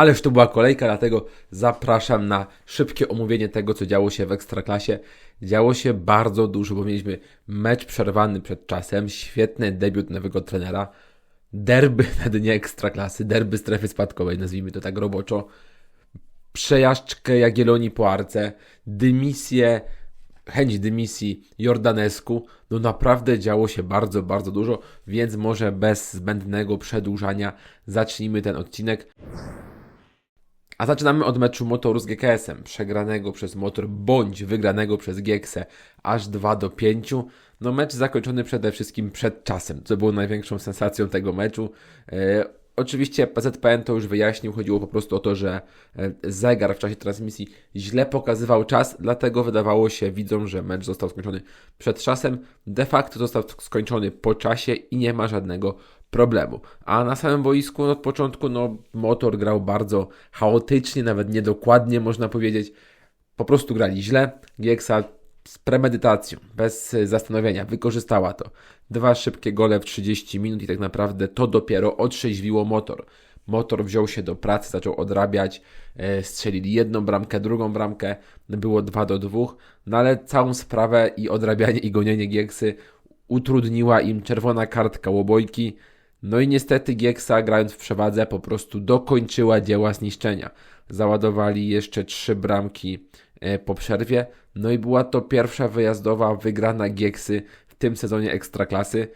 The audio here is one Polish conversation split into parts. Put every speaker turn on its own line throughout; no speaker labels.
Ależ to była kolejka, dlatego zapraszam na szybkie omówienie tego, co działo się w Ekstraklasie. Działo się bardzo dużo, bo mieliśmy mecz przerwany przed czasem, świetny debiut nowego trenera, derby na dnie Ekstraklasy, derby strefy spadkowej, nazwijmy to tak roboczo, przejażdżkę Jagiellonii po Arce, dymisję, chęć dymisji Jordanesku. No naprawdę działo się bardzo, bardzo dużo, więc może bez zbędnego przedłużania zacznijmy ten odcinek. A zaczynamy od meczu Motoru z GKS-em, przegranego przez Motor bądź wygranego przez Gieksę aż 2 do 5. No mecz zakończony przede wszystkim przed czasem, co było największą sensacją tego meczu. E, oczywiście PZPN to już wyjaśnił, chodziło po prostu o to, że e, zegar w czasie transmisji źle pokazywał czas, dlatego wydawało się widzom, że mecz został skończony przed czasem. De facto został skończony po czasie i nie ma żadnego problemu. A na samym boisku od początku no, motor grał bardzo chaotycznie, nawet niedokładnie można powiedzieć. Po prostu grali źle. Gieksa z premedytacją, bez zastanowienia, wykorzystała to. Dwa szybkie gole w 30 minut i tak naprawdę to dopiero otrzeźwiło motor. Motor wziął się do pracy, zaczął odrabiać, e, strzelili jedną bramkę, drugą bramkę, było 2 do 2, no ale całą sprawę i odrabianie i gonienie Gieksy utrudniła im czerwona kartka Łobojki, no i niestety Gieksa, grając w przewadze, po prostu dokończyła dzieła zniszczenia. Załadowali jeszcze trzy bramki e, po przerwie, no i była to pierwsza wyjazdowa wygrana Gieksy w tym sezonie Ekstraklasy.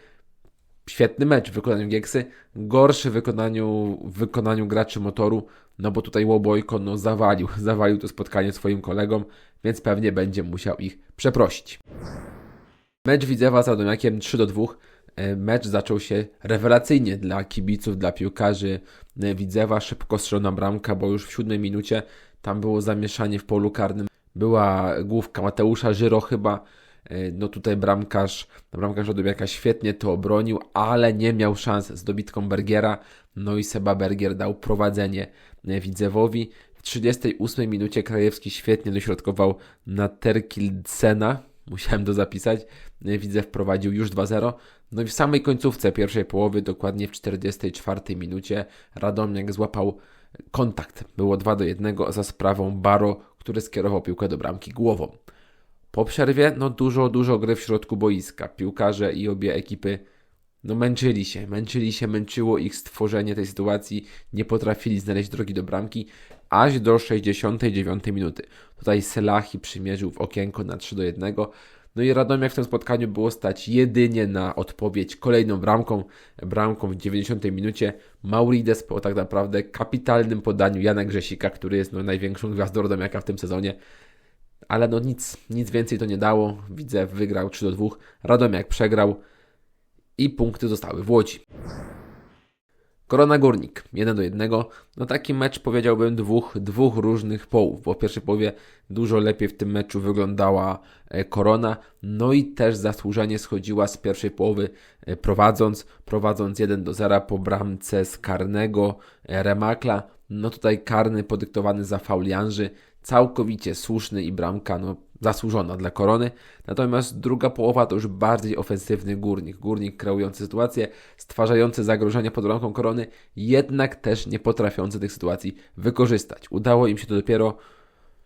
Świetny mecz w wykonaniu Gieksy, gorszy w wykonaniu, w wykonaniu graczy motoru, no bo tutaj Łobojko no, zawalił, zawalił to spotkanie swoim kolegom, więc pewnie będzie musiał ich przeprosić. Mecz Widzewa z Radomiakiem 3 do 2 E, mecz zaczął się rewelacyjnie dla kibiców, dla piłkarzy e, Widzewa. Szybko strzelona bramka, bo już w siódmej minucie tam było zamieszanie w polu karnym. Była główka Mateusza Żyro chyba. E, no tutaj bramkarz, bramkarz Radomiaka świetnie to obronił, ale nie miał szans z dobitką Bergiera. No i Seba Bergier dał prowadzenie Widzewowi. W 38 minucie Krajewski świetnie dośrodkował na Terkildsena. Musiałem to zapisać. Widzę wprowadził już 2-0. No i w samej końcówce pierwszej połowy, dokładnie w 44 minucie, Radomiak złapał kontakt. Było 2 do 1 za sprawą Baro, który skierował piłkę do bramki głową. Po przerwie, no dużo, dużo gry w środku boiska. Piłkarze i obie ekipy no męczyli się, męczyli się, męczyło ich stworzenie tej sytuacji, nie potrafili znaleźć drogi do bramki, aż do 69 minuty. Tutaj Selahi przymierzył w okienko na 3 do 1, no i Radomiak w tym spotkaniu było stać jedynie na odpowiedź kolejną bramką, bramką w 90 minucie. Maurides po tak naprawdę kapitalnym podaniu Jana Grzesika, który jest no, największą gwiazdą Radomiaka w tym sezonie. Ale no nic, nic więcej to nie dało. Widzę, wygrał 3 do 2. Radomiak przegrał i punkty zostały w Łodzi. Korona Górnik 1 do 1. No taki mecz powiedziałbym dwóch, dwóch różnych połów, bo w pierwszej połowie dużo lepiej w tym meczu wyglądała e, Korona, no i też zasłużenie schodziła z pierwszej połowy e, prowadząc, prowadząc 1 do 0 po bramce z karnego e, Remakla. No tutaj karny podyktowany za faul Janży, całkowicie słuszny i bramka no, zasłużona dla korony. Natomiast druga połowa to już bardziej ofensywny górnik. Górnik kreujący sytuację, stwarzający zagrożenia pod bramką korony, jednak też nie potrafiący tych sytuacji wykorzystać. Udało im się to dopiero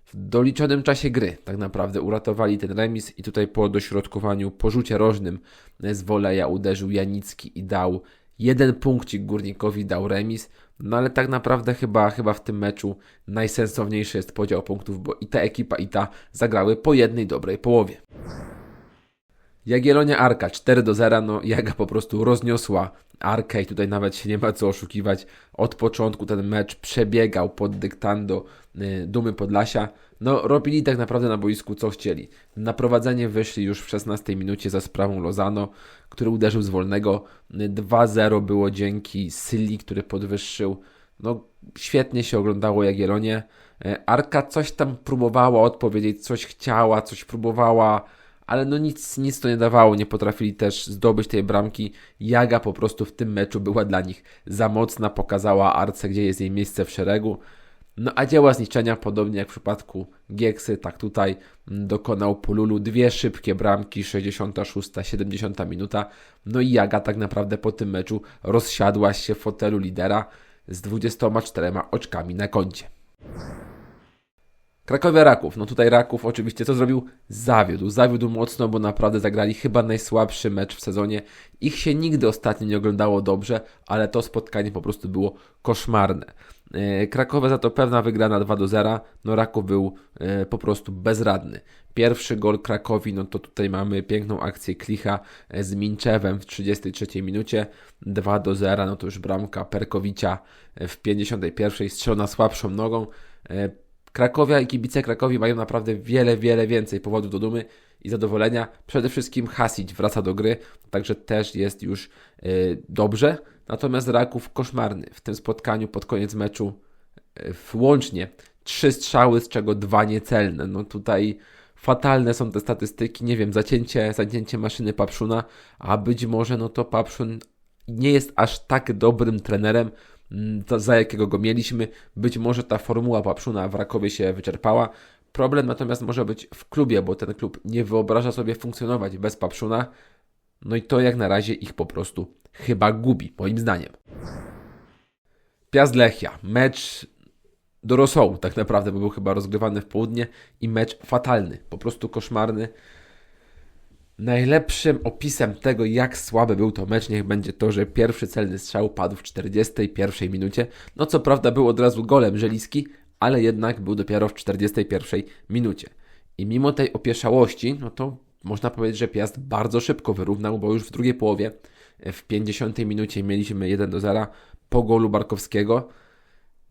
w doliczonym czasie gry. Tak naprawdę uratowali ten remis i tutaj po dośrodkowaniu, po rzucie rożnym z woleja uderzył Janicki i dał jeden punkcik górnikowi, dał remis. No ale tak naprawdę chyba, chyba w tym meczu najsensowniejszy jest podział punktów, bo i ta ekipa, i ta zagrały po jednej dobrej połowie. Jagiellonia Arka 4 do 0, no Jaga po prostu rozniosła Arkę i tutaj nawet się nie ma co oszukiwać. Od początku ten mecz przebiegał pod dyktando y, Dumy Podlasia. No robili tak naprawdę na boisku co chcieli. Na prowadzenie wyszli już w 16 minucie za sprawą Lozano, który uderzył z wolnego. 2-0 było dzięki Syli, który podwyższył. No świetnie się oglądało Jagiellonie. Y, Arka coś tam próbowała odpowiedzieć, coś chciała, coś próbowała ale no nic, nic to nie dawało, nie potrafili też zdobyć tej bramki. Jaga po prostu w tym meczu była dla nich za mocna, pokazała Arce, gdzie jest jej miejsce w szeregu. No a dzieła zniszczenia, podobnie jak w przypadku Gieksy, tak tutaj dokonał Pululu dwie szybkie bramki, 66, 70 minuta. No i Jaga tak naprawdę po tym meczu rozsiadła się w fotelu lidera. z 24 oczkami na koncie. Krakowia Raków. No tutaj Raków oczywiście co zrobił? Zawiódł. Zawiódł mocno, bo naprawdę zagrali chyba najsłabszy mecz w sezonie. Ich się nigdy ostatnio nie oglądało dobrze, ale to spotkanie po prostu było koszmarne. E, Krakowia za to pewna wygrana 2 do 0. No Raków był e, po prostu bezradny. Pierwszy gol Krakowi, no to tutaj mamy piękną akcję Klicha e, z Minczewem w 33 minucie. 2 do 0, no to już bramka Perkowicza w 51 strzelona słabszą nogą. Krakowia i kibice Krakowi mają naprawdę wiele, wiele więcej powodów do dumy i zadowolenia. Przede wszystkim Hasić wraca do gry, także też jest już yy, dobrze. Natomiast Raków koszmarny w tym spotkaniu pod koniec meczu yy, łącznie trzy strzały, z czego dwa niecelne. No tutaj fatalne są te statystyki. Nie wiem, zacięcie, zacięcie maszyny Papszuna, a być może no to Papszun nie jest aż tak dobrym trenerem, za jakiego go mieliśmy. Być może ta formuła Papszuna w Rakowie się wyczerpała. Problem natomiast może być w klubie, bo ten klub nie wyobraża sobie funkcjonować bez Papszuna. No i to jak na razie ich po prostu chyba gubi, moim zdaniem. Piast Lechia. Mecz do rosołu tak naprawdę, bo był chyba rozgrywany w południe i mecz fatalny, po prostu koszmarny. Najlepszym opisem tego, jak słaby był to mecz, niech będzie to, że pierwszy celny strzał padł w 41 minucie. No co prawda był od razu golem Żeliski, ale jednak był dopiero w 41 minucie. I mimo tej opieszałości, no to można powiedzieć, że Piast bardzo szybko wyrównał, bo już w drugiej połowie, w 50 minucie mieliśmy 1 do 0 po golu Barkowskiego.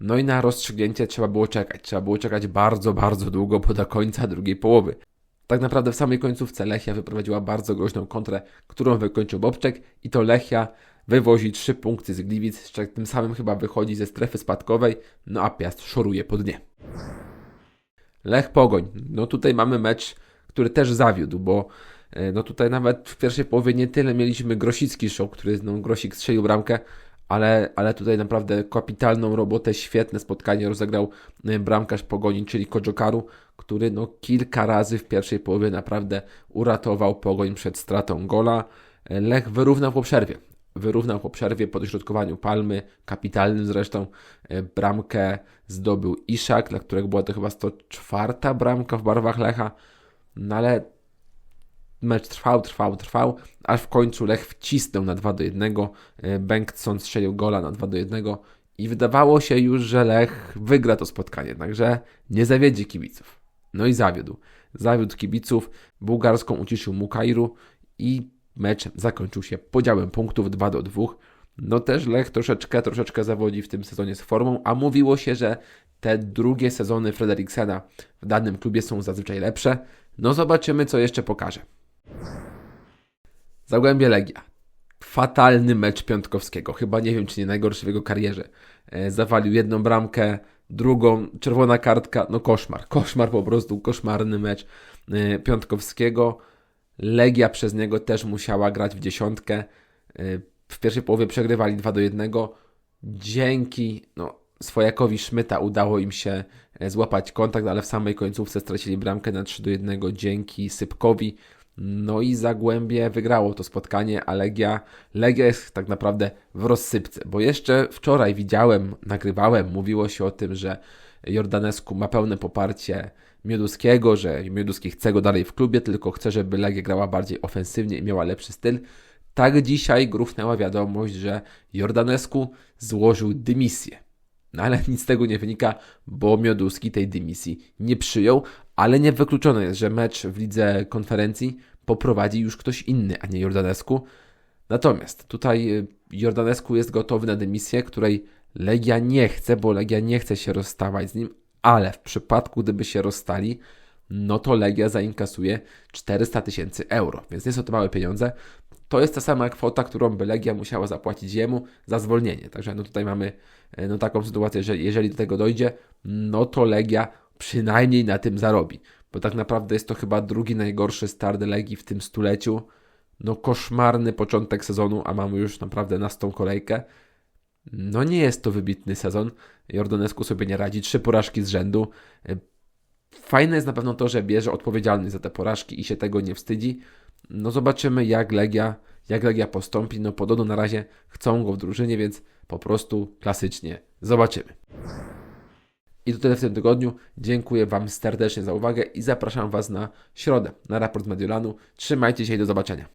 No i na rozstrzygnięcie trzeba było czekać. Trzeba było czekać bardzo, bardzo długo, bo do końca drugiej połowy. Tak naprawdę w samej końcówce Lechia wyprowadziła bardzo groźną kontrę, którą wykończył Bobczek i to Lechia wywozi trzy punkty z Gliwic, tym samym chyba wychodzi ze strefy spadkowej, no a Piast szoruje po dnie. Lech Pogoń. No tutaj mamy mecz, który też zawiódł, bo e, no tutaj nawet w pierwszej połowie nie tyle mieliśmy Grosicki show, który no, Grosik strzelił bramkę, ale, ale tutaj naprawdę kapitalną robotę, świetne spotkanie rozegrał e, bramkarz Pogoni, czyli Kodżokaru, który no kilka razy w pierwszej połowie naprawdę uratował Pogoń przed stratą gola. E, Lech wyrównał po przerwie. Wyrównał po przerwie po dośrodkowaniu Palmy, kapitalnym zresztą. E, bramkę zdobył Iszak, dla którego była to chyba 104 bramka w barwach Lecha. No ale Mecz trwał, trwał, trwał, aż w końcu Lech wcisnął na 2 do 1. E, Bengtson strzelił gola na 2 do 1 i wydawało się już, że Lech wygra to spotkanie, także nie zawiedzie kibiców. No i zawiódł. Zawiódł kibiców, bułgarską uciszył Mukairu i mecz zakończył się podziałem punktów 2 do 2. No też Lech troszeczkę, troszeczkę zawodzi w tym sezonie z formą, a mówiło się, że te drugie sezony Frederiksena w danym klubie są zazwyczaj lepsze. No zobaczymy, co jeszcze pokaże. Zagłębie Legia. Fatalny mecz Piątkowskiego. Chyba nie wiem, czy nie najgorszy w jego karierze. E, zawalił jedną bramkę, drugą, czerwona kartka. No koszmar. Koszmar po prostu, koszmarny mecz e, Piątkowskiego. Legia przez niego też musiała grać w dziesiątkę. E, w pierwszej połowie przegrywali 2 do 1. Dzięki no, swojakowi Szmyta udało im się złapać kontakt, ale w samej końcówce stracili bramkę na 3 do 1 dzięki Sypkowi. No i Zagłębie wygrało to spotkanie, a Legia, Legia jest tak naprawdę w rozsypce, bo jeszcze wczoraj widziałem, nagrywałem, mówiło się o tym, że Jordanesku ma pełne poparcie Mioduskiego, że Mioduski chce go dalej w klubie, tylko chce, żeby Legia grała bardziej ofensywnie i miała lepszy styl. Tak dzisiaj grufnęła wiadomość, że Jordanesku złożył dymisję. No ale nic z tego nie wynika, bo Mioduski tej dymisji nie przyjął, ale nie wykluczone jest, że mecz w lidze konferencji poprowadzi już ktoś inny, a nie Jordanesku. Natomiast tutaj y, Jordanesku jest gotowy na dymisję, której Legia nie chce, bo Legia nie chce się rozstawać z nim, ale w przypadku gdyby się rozstali, no to Legia zainkasuje 400 tysięcy euro, więc nie są to małe pieniądze. To jest ta sama kwota, którą by Legia musiała zapłacić jemu za zwolnienie. Także no tutaj mamy y, no taką sytuację, że jeżeli do tego dojdzie, no to Legia przynajmniej na tym zarobi. Bo tak naprawdę jest to chyba drugi najgorszy start Legii w tym stuleciu. No koszmarny początek sezonu, a mamy już naprawdę nastą kolejkę. No nie jest to wybitny sezon. Jordanesku sobie nie radzi. Trzy porażki z rzędu. Fajne jest na pewno to, że bierze odpowiedzialność za te porażki i się tego nie wstydzi. No zobaczymy jak Legia, jak Legia postąpi. No podobno na razie chcą go w drużynie, więc po prostu klasycznie zobaczymy. I to tyle w tym tygodniu. Dziękuję Wam serdecznie za uwagę i zapraszam Was na środę na raport Mediolanu. Trzymajcie się i do zobaczenia.